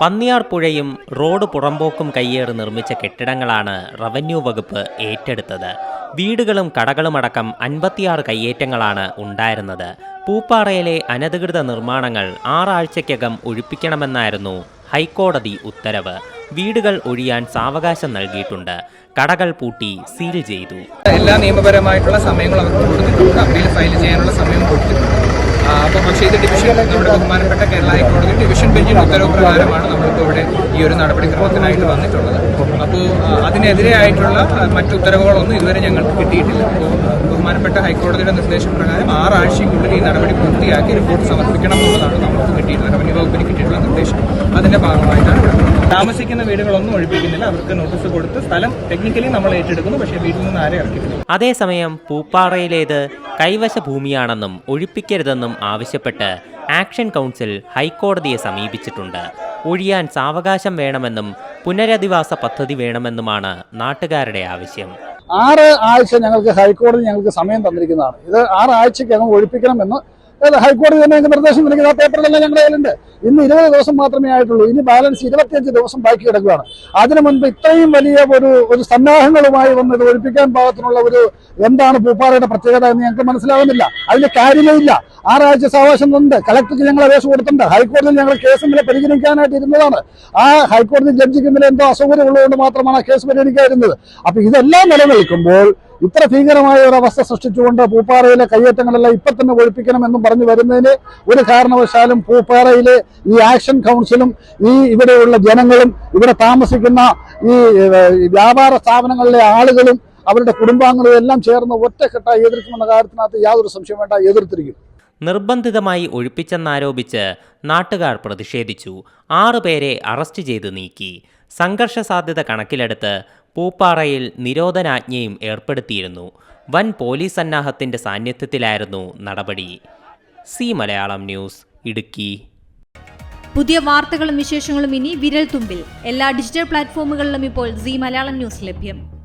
പന്നിയാർ പുഴയും റോഡ് പുറമ്പോക്കും കയ്യേറി നിർമ്മിച്ച കെട്ടിടങ്ങളാണ് റവന്യൂ വകുപ്പ് ഏറ്റെടുത്തത്. വീടുകളും കടകളും അടക്കം അൻപത്തിയാറ് കയ്യേറ്റങ്ങളാണ് ഉണ്ടായിരുന്നത്. പൂപ്പാറയിലെ അനധികൃത നിർമ്മാണങ്ങൾ ആറാഴ്ചയ്ക്കകം ഒഴിപ്പിക്കണമെന്നായിരുന്നു ഹൈക്കോടതി ഉത്തരവ്. വീടുകൾ ഒഴിയാൻ സാവകാശം നൽകിയിട്ടുണ്ട്. കടകൾ പൂട്ടി സീൽ ചെയ്തു. എല്ലാ നിയമപരമായിട്ടുള്ള സമയങ്ങളും അവർക്ക് കൊടുത്തിട്ടുണ്ട്. അപ്പീൽ ഫയൽ ചെയ്യാനുള്ള സമയം കൊടുത്തിട്ടുണ്ട്. അപ്പോൾ പക്ഷേ ഇത് ഡിവിഷൻ നമ്മുടെ ബഹുമാനപ്പെട്ട കേരള ഹൈക്കോടതി ഡിവിഷൻ ബെഞ്ചിന്റെ ഉത്തരവ് പ്രകാരമാണ് നമ്മളിപ്പോൾ ഇവിടെ ഈ ഒരു നടപടിക്രമത്തിനായിട്ട് വന്നിട്ടുള്ളത്. അപ്പോൾ അതിനെതിരെയായിട്ടുള്ള മറ്റു ഉത്തരവുകളൊന്നും ഇതുവരെ ഞങ്ങൾക്ക് കിട്ടിയിട്ടില്ല. അപ്പോൾ ബഹുമാനപ്പെട്ട ഹൈക്കോടതിയുടെ നിർദ്ദേശപ്രകാരം ആറാഴ്ചയ്ക്കുള്ളിൽ ഈ നടപടി പൂർത്തിയാക്കി റിപ്പോർട്ട് സമർപ്പിക്കണം എന്നുള്ളതാണ് നമ്മൾക്ക് കിട്ടിയിട്ടുള്ള റവന്യൂ വകുപ്പിന് കിട്ടിയിട്ടുള്ള നിർദ്ദേശം. അതിന്റെ ഭാഗമായിട്ടാണ് താമസിക്കുന്ന വീടുകളൊന്നും ഒഴിപ്പിക്കുന്നില്ല. അവർക്ക് നോട്ടീസ് കൊടുത്ത് സ്ഥലം ടെക്നിക്കലി നമ്മൾ ഏറ്റെടുക്കുന്നു. പക്ഷേ വീട്ടിൽ നിന്ന് ആരെ ഇറക്കിയിട്ടില്ല അതേസമയം പൂപ്പാറയിലേത് കൈവശ ഭൂമിയാണെന്നും ഒഴിപ്പിക്കരുതെന്നും ആവശ്യപ്പെട്ട് ആക്ഷൻ കൗൺസിൽ ഹൈക്കോടതിയെ സമീപിച്ചിട്ടുണ്ട്. ഒഴിയാൻ സാവകാശം വേണമെന്നും പുനരധിവാസ പദ്ധതി വേണമെന്നുമാണ് നാട്ടുകാരുടെ ആവശ്യം. ആറ് ആഴ്ച ഞങ്ങൾക്ക് ഹൈക്കോടതി ഞങ്ങൾക്ക് സമയം തന്നിരിക്കുന്നതാണ്. ഇത് ആറ് ആഴ്ചക്കകം ഒഴിപ്പിക്കണമെന്ന് ഹൈക്കോടതി തന്നെ ഞങ്ങൾക്ക് നിർദ്ദേശം നൽകി ആ പേപ്പറിലെല്ലാം ഞങ്ങളുടെ കയ്യിലുണ്ട്. ഇന്ന് ഇരുപത് ദിവസം മാത്രമേ ആയിട്ടുള്ളൂ. ഇനി ബാലൻസ് ഇരുപത്തിയഞ്ച് ദിവസം ബാക്കി കിടക്കുകയാണ്. അതിനു മുൻപ് ഇത്രയും വലിയ ഒരു ഒരു സന്നാഹങ്ങളുമായി വന്ന് ഇത് ഒഴിപ്പിക്കാൻ പാകത്തിനുള്ള ഒരു എന്താണ് പൂപ്പാറയുടെ പ്രത്യേകത എന്ന് ഞങ്ങൾക്ക് മനസ്സിലാവുന്നില്ല. അതിന് കാര്യമേ ഇല്ല. ആറാഴ്ച സാവകാശം ഉണ്ട് കളക്ടർക്ക് ഞങ്ങൾ അപേക്ഷ കൊടുത്തിട്ടുണ്ട്. ഹൈക്കോടതിയിൽ ഞങ്ങൾ കേസ് ഇന്നലെ പരിഗണിക്കാനായിട്ട് ഇരുന്നതാണ്. ആ ഹൈക്കോടതി ജഡ്ജിക്ക് ഇന്നലെ എന്തോ അസൗകര്യം ഉള്ളതുകൊണ്ട് മാത്രമാണ് ആ കേസ് പരിഗണിക്കാതിരുന്നത്. അപ്പൊ ഇതെല്ലാം നിലനിൽക്കുമ്പോൾ ഇത്ര ഭീകരമായ ഒരു അവസ്ഥ സൃഷ്ടിച്ചുകൊണ്ട് പൂപ്പാറയിലെ കയ്യേറ്റങ്ങളെല്ലാം ഇപ്പൊ തന്നെ ഒഴിപ്പിക്കണമെന്നും പറഞ്ഞു വരുന്നതിന് ഒരു കാരണവശാലും പൂപ്പാറയിലെ ഈ ആക്ഷൻ കൗൺസിലും ഈ ഇവിടെയുള്ള ജനങ്ങളും ഇവിടെ താമസിക്കുന്ന ഈ വ്യാപാര സ്ഥാപനങ്ങളിലെ ആളുകളും അവരുടെ കുടുംബാംഗങ്ങളും എല്ലാം ചേർന്ന് ഒറ്റക്കെട്ടായി എതിർക്കുമെന്ന കാര്യത്തിനകത്ത് യാതൊരു സംശയം വേണ്ട എതിർത്തിരിക്കും. നിർബന്ധിതമായി ഒഴിപ്പിച്ചെന്നാരോപിച്ച് നാട്ടുകാർ പ്രതിഷേധിച്ചു. ആറുപേരെ അറസ്റ്റ് ചെയ്ത് നീക്കി. സംഘർഷ സാധ്യത കണക്കിലെടുത്ത് പൂപ്പാറയിൽ നിരോധനാജ്ഞയും ഏർപ്പെടുത്തിയിരുന്നു. വൻ പോലീസ് സന്നാഹത്തിന്റെ സാന്നിധ്യത്തിലായിരുന്നു നടപടി. C Malayalam news Idukki. പുതിയ വാർത്തകളും വിശേഷങ്ങളും ഇനി വിരൽ തുമ്പിൽ എല്ലാ ഡിജിറ്റൽ പ്ലാറ്റ്ഫോമുകളിലും ഇപ്പോൾ സി മലയാളം ന്യൂസ് ലഭ്യം.